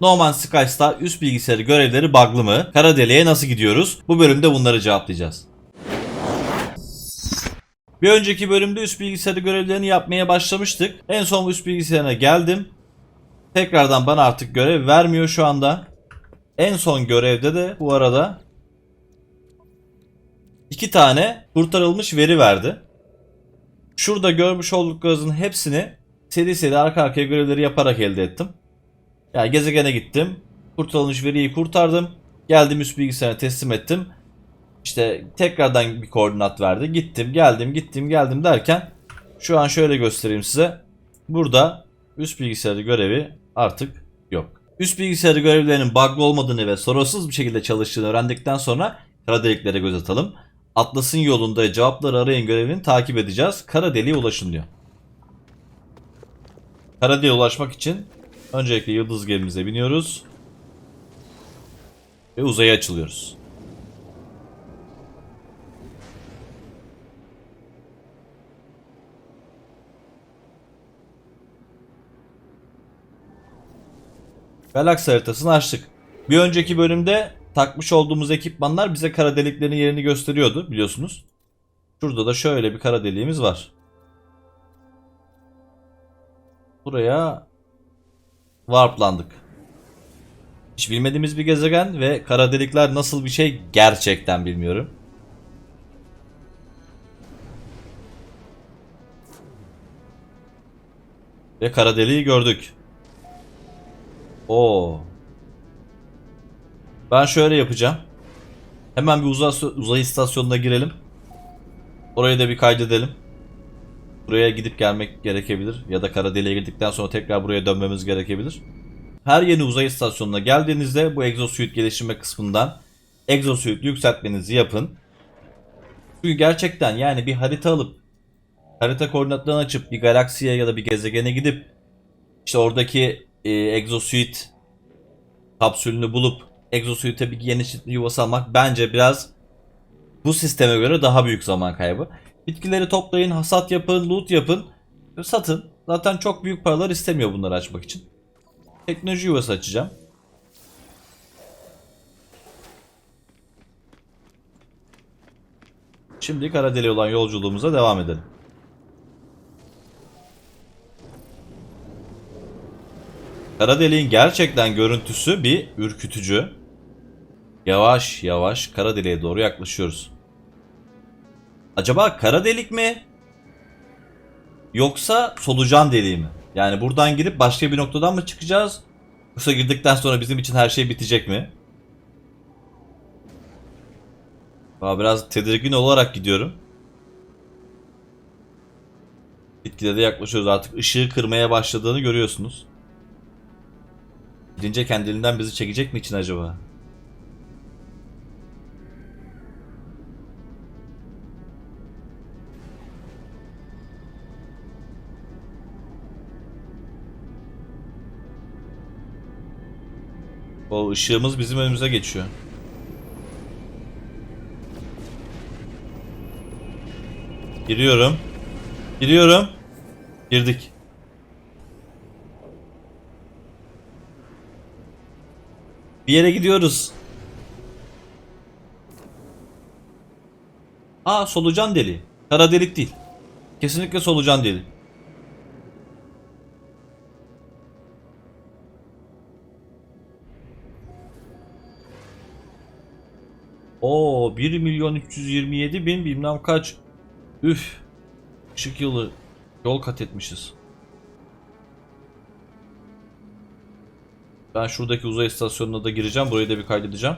No Man's Skies'ta üst bilgisayarı görevleri bug'lı mı? Kara deliğe nasıl gidiyoruz? Bu bölümde bunları cevaplayacağız. Bir önceki bölümde üst bilgisayarı görevlerini yapmaya başlamıştık. En son üst bilgisayarına geldim. Tekrardan bana artık görev vermiyor şu anda. En son görevde de bu arada iki tane kurtarılmış veri verdi. Şurada görmüş olduklarınızın hepsini seri seri arka arkaya görevleri yaparak elde ettim. Yani gezegene gittim. Kurtarılmış veriyi kurtardım. Geldim üst bilgisayara teslim ettim. İşte tekrardan bir koordinat verdi. Gittim, geldim, gittim, geldim derken şu an şöyle göstereyim size. Burada üst bilgisayarı görevi artık yok. Üst bilgisayarı görevlerinin bug'lı olmadığını ve sorunsuz bir şekilde çalıştığını öğrendikten sonra kara deliklere göz atalım. Atlas'ın yolunda cevapları arayın görevini takip edeceğiz. Kara deliğe ulaşın diyor. Kara deliğe ulaşmak için öncelikle yıldız gemimize biniyoruz. Ve uzaya açılıyoruz. Galaksi haritasını açtık. Bir önceki bölümde takmış olduğumuz ekipmanlar bize kara deliklerin yerini gösteriyordu biliyorsunuz. Şurada da şöyle bir kara deliğimiz var. Buraya warplandık. Hiç bilmediğimiz bir gezegen ve kara delikler nasıl bir şey gerçekten bilmiyorum. Ve kara deliği gördük. Oo. Ben şöyle yapacağım. Hemen bir uzay, uzay istasyonuna girelim. Orayı da bir kaydedelim. Buraya gidip gelmek gerekebilir. Ya da kara deliğe girdikten sonra tekrar buraya dönmemiz gerekebilir. Her yeni uzay istasyonuna geldiğinizde bu exosuit geliştirme kısmından exosuit yükseltmenizi yapın. Çünkü gerçekten yani bir harita alıp harita koordinatlarını açıp bir galaksiye ya da bir gezegene gidip işte oradaki e, exosuit kapsülünü bulup exosuit'e bir yeni çeşitli yuvası almak bence biraz bu sisteme göre daha büyük zaman kaybı. Bitkileri toplayın, hasat yapın, loot yapın, satın. Zaten çok büyük paralar istemiyor bunları açmak için. Teknoloji yuvası açacağım. Şimdi kara deliğe olan yolculuğumuza devam edelim. Kara deliğin gerçekten görüntüsü bir ürkütücü. Yavaş yavaş kara deliğe doğru yaklaşıyoruz. Acaba kara delik mi? Yoksa solucan deliği mi? Yani buradan girip başka bir noktadan mı çıkacağız? Yoksa girdikten sonra bizim için her şey bitecek mi? Aa, biraz tedirgin olarak gidiyorum. Gitgide de yaklaşıyoruz artık ışığı kırmaya başladığını görüyorsunuz. Gidince kendiliğinden bizi çekecek mi için acaba? O ışığımız bizim önümüze geçiyor. Giriyorum. Giriyorum. Girdik. Bir yere gidiyoruz. Aa solucan deli. Kara delik değil. Kesinlikle solucan deli. Oo 1 milyon 327 bin bilmem kaç. Üf. Işık yılı yol kat etmişiz. Ben şuradaki uzay istasyonuna da gireceğim. Burayı da bir kaydedeceğim.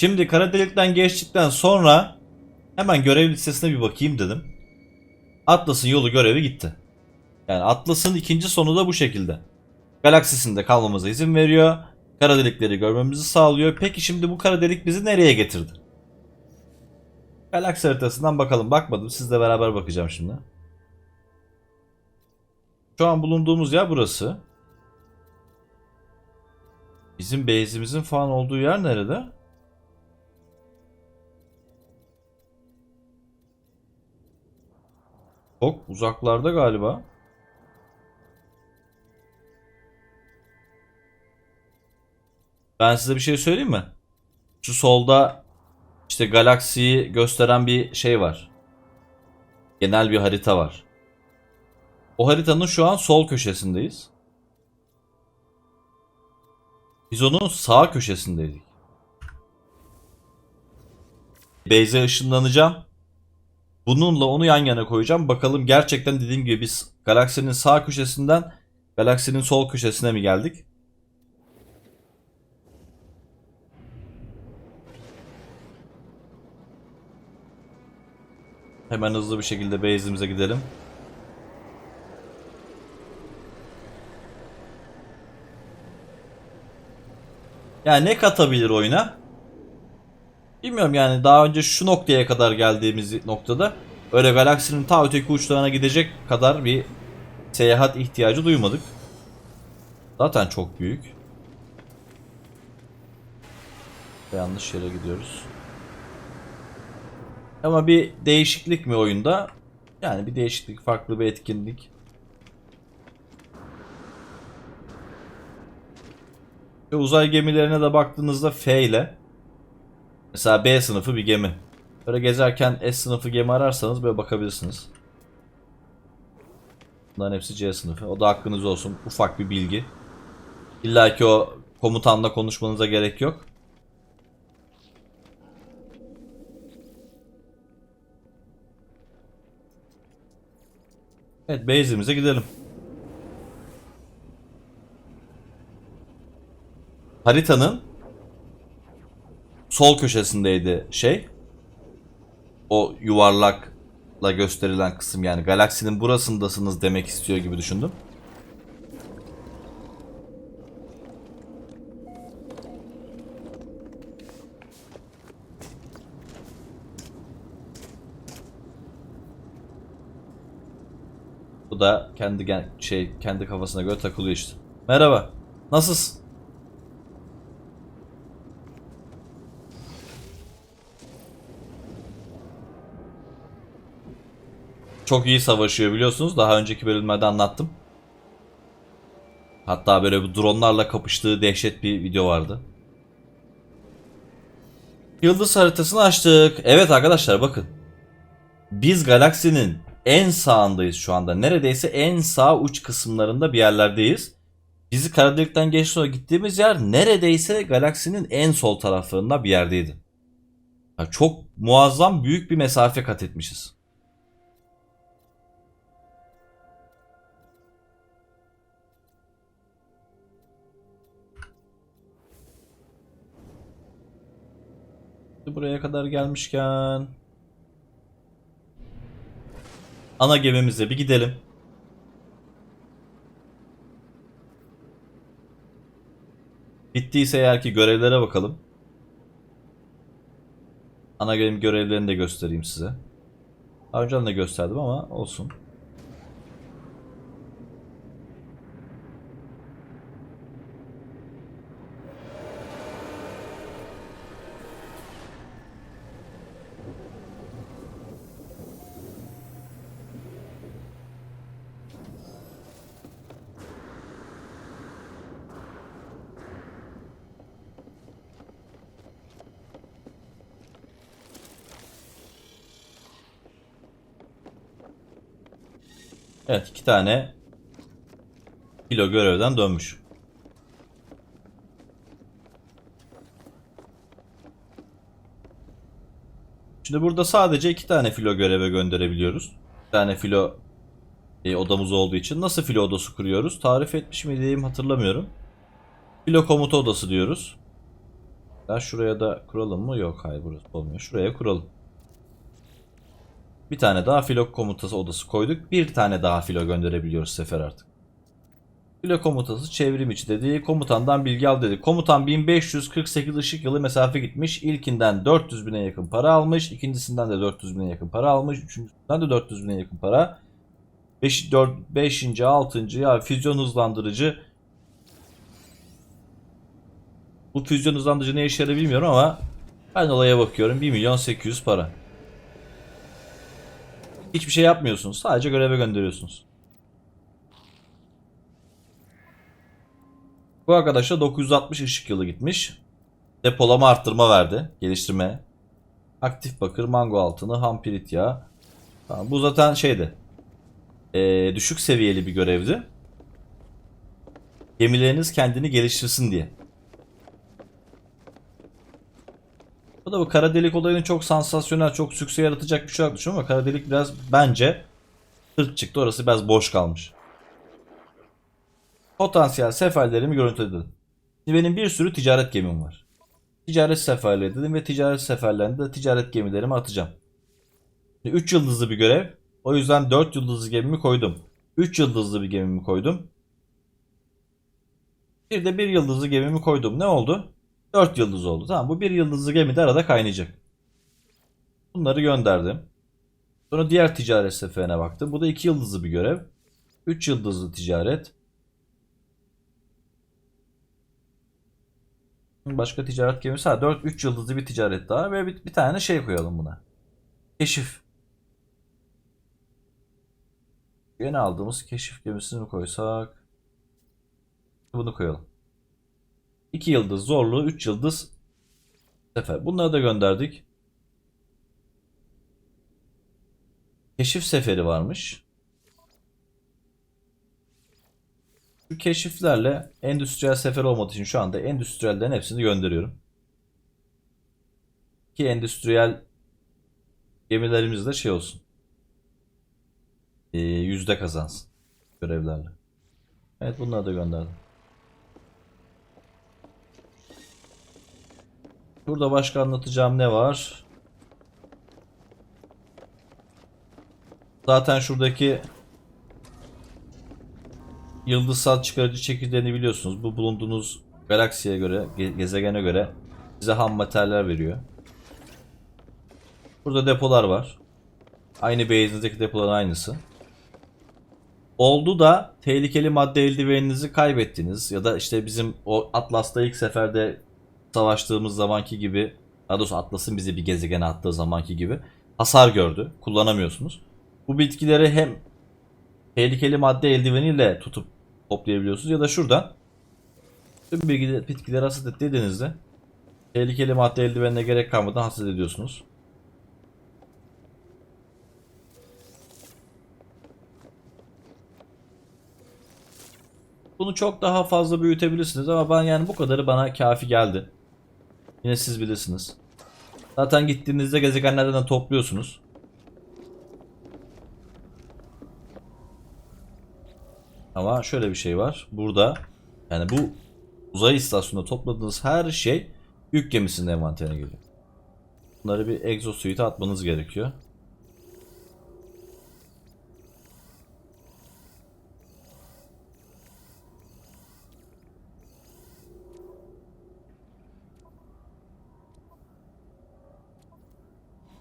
Şimdi kara delikten geçtikten sonra hemen görev listesine bir bakayım dedim. Atlas'ın yolu görevi gitti. Yani Atlas'ın ikinci sonu da bu şekilde. Galaksisinde kalmamıza izin veriyor. Kara delikleri görmemizi sağlıyor. Peki şimdi bu kara delik bizi nereye getirdi? Galaksi haritasından bakalım. Bakmadım. Sizle beraber bakacağım şimdi. Şu an bulunduğumuz yer burası. Bizim base'imizin falan olduğu yer nerede? Çok uzaklarda galiba. Ben size bir şey söyleyeyim mi? Şu solda işte galaksiyi gösteren bir şey var. Genel bir harita var. O haritanın şu an sol köşesindeyiz. Biz onun sağ köşesindeydik. Beyze ışınlanacağım. Bununla onu yan yana koyacağım. Bakalım gerçekten dediğim gibi biz galaksinin sağ köşesinden galaksinin sol köşesine mi geldik? Hemen hızlı bir şekilde base'imize gidelim. Yani ne katabilir oyuna? Bilmiyorum yani daha önce şu noktaya kadar geldiğimiz noktada öyle galaksinin ta öteki uçlarına gidecek kadar bir seyahat ihtiyacı duymadık. Zaten çok büyük. Yanlış yere gidiyoruz. Ama bir değişiklik mi oyunda? Yani bir değişiklik, farklı bir etkinlik. Ve uzay gemilerine de baktığınızda F ile mesela B sınıfı bir gemi. Böyle gezerken S sınıfı gemi ararsanız böyle bakabilirsiniz. Bunların hepsi C sınıfı. O da hakkınız olsun. Ufak bir bilgi. İlla ki o komutanla konuşmanıza gerek yok. Evet base'imize gidelim. Haritanın sol köşesindeydi şey. O yuvarlakla gösterilen kısım yani galaksinin burasındasınız demek istiyor gibi düşündüm. Bu da kendi şey kendi kafasına göre takılıyor işte. Merhaba. Nasılsın? Çok iyi savaşıyor biliyorsunuz. Daha önceki bölümlerde anlattım. Hatta böyle bu dronlarla kapıştığı dehşet bir video vardı. Yıldız haritasını açtık. Evet arkadaşlar bakın. Biz galaksinin en sağındayız şu anda. Neredeyse en sağ uç kısımlarında bir yerlerdeyiz. Bizi kara delikten geç sonra gittiğimiz yer neredeyse galaksinin en sol taraflarında bir yerdeydi. Çok muazzam büyük bir mesafe kat etmişiz. Buraya kadar gelmişken ana gemimize bir gidelim. Bittiyse eğer ki görevlere bakalım. Ana gemi görevlerini de göstereyim size. Daha önceden de gösterdim ama olsun. Evet iki tane kilo görevden dönmüş. Şimdi burada sadece iki tane filo göreve gönderebiliyoruz. Bir tane filo e, odamız olduğu için. Nasıl filo odası kuruyoruz? Tarif etmiş miydim hatırlamıyorum. Filo komuta odası diyoruz. Ya şuraya da kuralım mı? Yok hayır burası olmuyor. Şuraya kuralım. Bir tane daha filo komutası odası koyduk. Bir tane daha filo gönderebiliyoruz sefer artık. Filo komutası çevrim içi dedi. Komutandan bilgi al dedi. Komutan 1548 ışık yılı mesafe gitmiş. İlkinden 400 bine yakın para almış. İkincisinden de 400 bine yakın para almış. Üçüncüsünden de 400 bine yakın para. 5. 4, 5. 6. ya füzyon hızlandırıcı. Bu füzyon hızlandırıcı ne işe yarar bilmiyorum ama ben olaya bakıyorum. 1 milyon 800 para. Hiçbir şey yapmıyorsunuz. Sadece göreve gönderiyorsunuz. Bu arkadaşa 960 ışık yılı gitmiş. Depolama arttırma verdi. Geliştirme. Aktif bakır, mango altını, hampirit yağı. Bu zaten şeydi. Ee, düşük seviyeli bir görevdi. Gemileriniz kendini geliştirsin diye. Bu da bu kara delik olayının çok sansasyonel, çok sükse yaratacak bir şey yok düşünüyorum ama kara delik biraz bence sırt çıktı. Orası biraz boş kalmış. Potansiyel seferlerimi görüntüledim. Şimdi benim bir sürü ticaret gemim var. Ticaret seferleri dedim ve ticaret seferlerinde de ticaret gemilerimi atacağım. 3 yıldızlı bir görev. O yüzden 4 yıldızlı gemimi koydum. 3 yıldızlı bir gemimi koydum. Bir de 1 yıldızlı gemimi koydum. Ne oldu? 4 yıldız oldu. Tamam bu 1 yıldızlı gemi de arada kaynayacak. Bunları gönderdim. Sonra diğer ticaret seferine baktım. Bu da 2 yıldızlı bir görev. 3 yıldızlı ticaret. Başka ticaret gemisi. Ha 4 3 yıldızlı bir ticaret daha ve bir, bir tane şey koyalım buna. Keşif. Yeni aldığımız keşif gemisini mi koysak? Bunu koyalım. 2 yıldız zorlu, 3 yıldız sefer. Bunları da gönderdik. Keşif seferi varmış. Şu keşiflerle endüstriyel sefer olmadığı için şu anda endüstriyellerin hepsini gönderiyorum. Ki endüstriyel gemilerimiz de şey olsun. Ee, yüzde kazansın görevlerle. Evet bunları da gönderdim. Burada başka anlatacağım ne var? Zaten şuradaki yıldızsal çıkarıcı çekirdeğini biliyorsunuz. Bu bulunduğunuz galaksiye göre, ge- gezegene göre size ham materyaller veriyor. Burada depolar var. Aynı base'inizdeki depoların aynısı. Oldu da tehlikeli madde eldiveninizi kaybettiniz ya da işte bizim o Atlas'ta ilk seferde savaştığımız zamanki gibi daha doğrusu Atlas'ın bizi bir gezegene attığı zamanki gibi hasar gördü. Kullanamıyorsunuz. Bu bitkileri hem tehlikeli madde eldiveniyle tutup toplayabiliyorsunuz ya da şuradan tüm bitkileri hasat et dediğinizde tehlikeli madde eldivenine gerek kalmadan hasat ediyorsunuz. Bunu çok daha fazla büyütebilirsiniz ama ben yani bu kadarı bana kafi geldi. Yine siz bilirsiniz. Zaten gittiğinizde gezegenlerden de topluyorsunuz. Ama şöyle bir şey var. Burada yani bu uzay istasyonunda topladığınız her şey yük gemisinin envanterine geliyor. Bunları bir exosuit'e atmanız gerekiyor.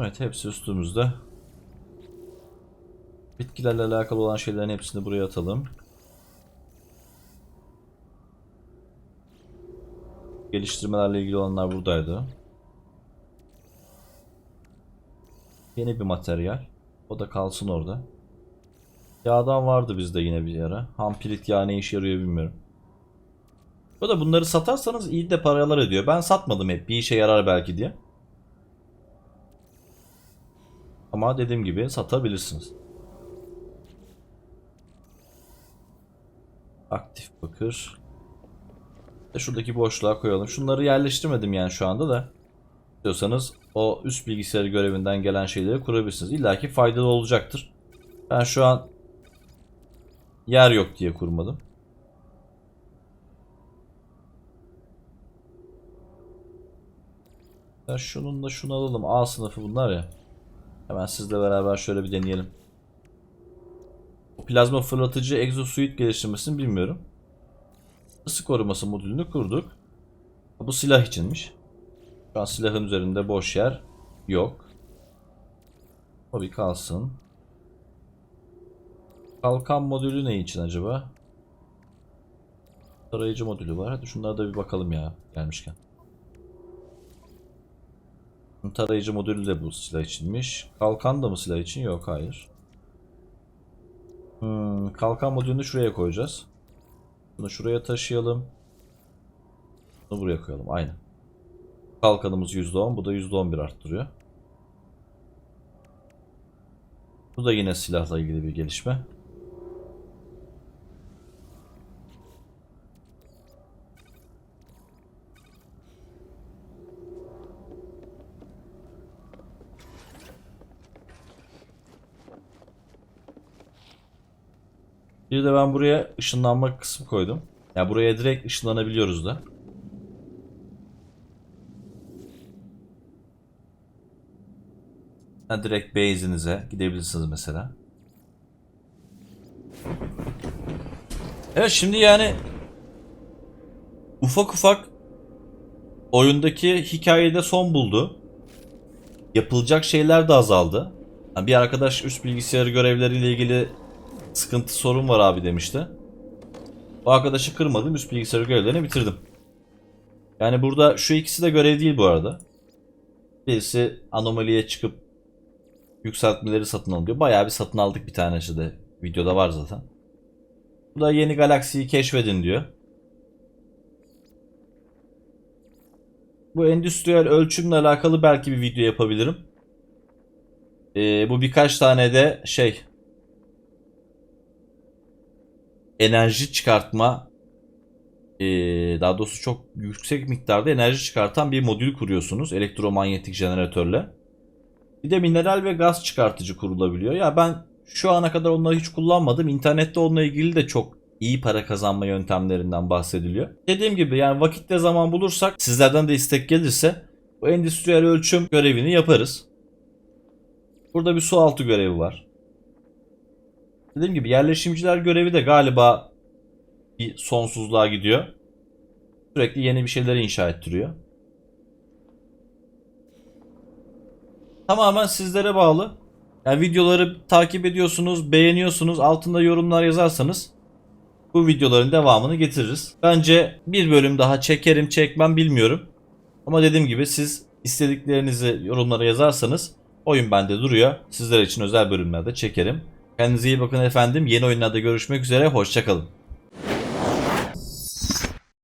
Evet hepsi üstümüzde. Bitkilerle alakalı olan şeylerin hepsini buraya atalım. Geliştirmelerle ilgili olanlar buradaydı. Yeni bir materyal. O da kalsın orada. Yağdan vardı bizde yine bir ara. Hampirit yağı ne işe yarıyor bilmiyorum. O da bunları satarsanız iyi de paralar ediyor. Ben satmadım hep bir işe yarar belki diye. Ama dediğim gibi satabilirsiniz. Aktif bakır. E şuradaki boşluğa koyalım. Şunları yerleştirmedim yani şu anda da. Diyorsanız o üst bilgisayar görevinden gelen şeyleri kurabilirsiniz. İlla ki faydalı olacaktır. Ben şu an yer yok diye kurmadım. Ya şunun da şunu alalım. A sınıfı bunlar ya. Hemen sizle beraber şöyle bir deneyelim. Plazma fırlatıcı exosuit geliştirmesini bilmiyorum. Isı koruması modülünü kurduk. Bu silah içinmiş. Şu an silahın üzerinde boş yer yok. O bir kalsın. Kalkan modülü ne için acaba? Tarayıcı modülü var. Hadi şunlara da bir bakalım ya gelmişken. Tarayıcı modülü de bu silah içinmiş. Kalkan da mı silah için? Yok hayır. Hmm, kalkan modülünü şuraya koyacağız. Bunu şuraya taşıyalım. Bunu buraya koyalım. Aynen. Kalkanımız %10. Bu da %11 arttırıyor. Bu da yine silahla ilgili bir gelişme. Bir de ben buraya ışınlanma kısmı koydum. Ya buraya direkt ışınlanabiliyoruz da. Ha, direkt base'inize gidebilirsiniz mesela. Evet şimdi yani ufak ufak oyundaki hikayede son buldu. Yapılacak şeyler de azaldı. Bir arkadaş üst bilgisayarı görevleriyle ilgili sıkıntı sorun var abi demişti. O arkadaşı kırmadım üst bilgisayarı görevlerini bitirdim. Yani burada şu ikisi de görev değil bu arada. Birisi anomaliye çıkıp yükseltmeleri satın alıyor. Bayağı bir satın aldık bir tanesi de. Videoda var zaten. Bu da yeni galaksiyi keşfedin diyor. Bu endüstriyel ölçümle alakalı belki bir video yapabilirim. Ee, bu birkaç tane de şey enerji çıkartma ee, daha doğrusu çok yüksek miktarda enerji çıkartan bir modül kuruyorsunuz elektromanyetik jeneratörle. Bir de mineral ve gaz çıkartıcı kurulabiliyor. Ya ben şu ana kadar onları hiç kullanmadım. İnternette onunla ilgili de çok iyi para kazanma yöntemlerinden bahsediliyor. Dediğim gibi yani vakitte zaman bulursak sizlerden de istek gelirse bu endüstriyel ölçüm görevini yaparız. Burada bir su altı görevi var. Dediğim gibi yerleşimciler görevi de galiba bir sonsuzluğa gidiyor. Sürekli yeni bir şeyleri inşa ettiriyor. Tamamen sizlere bağlı. Yani videoları takip ediyorsunuz, beğeniyorsunuz, altında yorumlar yazarsanız bu videoların devamını getiririz. Bence bir bölüm daha çekerim çekmem bilmiyorum. Ama dediğim gibi siz istediklerinizi yorumlara yazarsanız oyun bende duruyor. Sizler için özel bölümlerde çekerim. Kendinize iyi bakın efendim. Yeni oyunlarda görüşmek üzere. Hoşçakalın.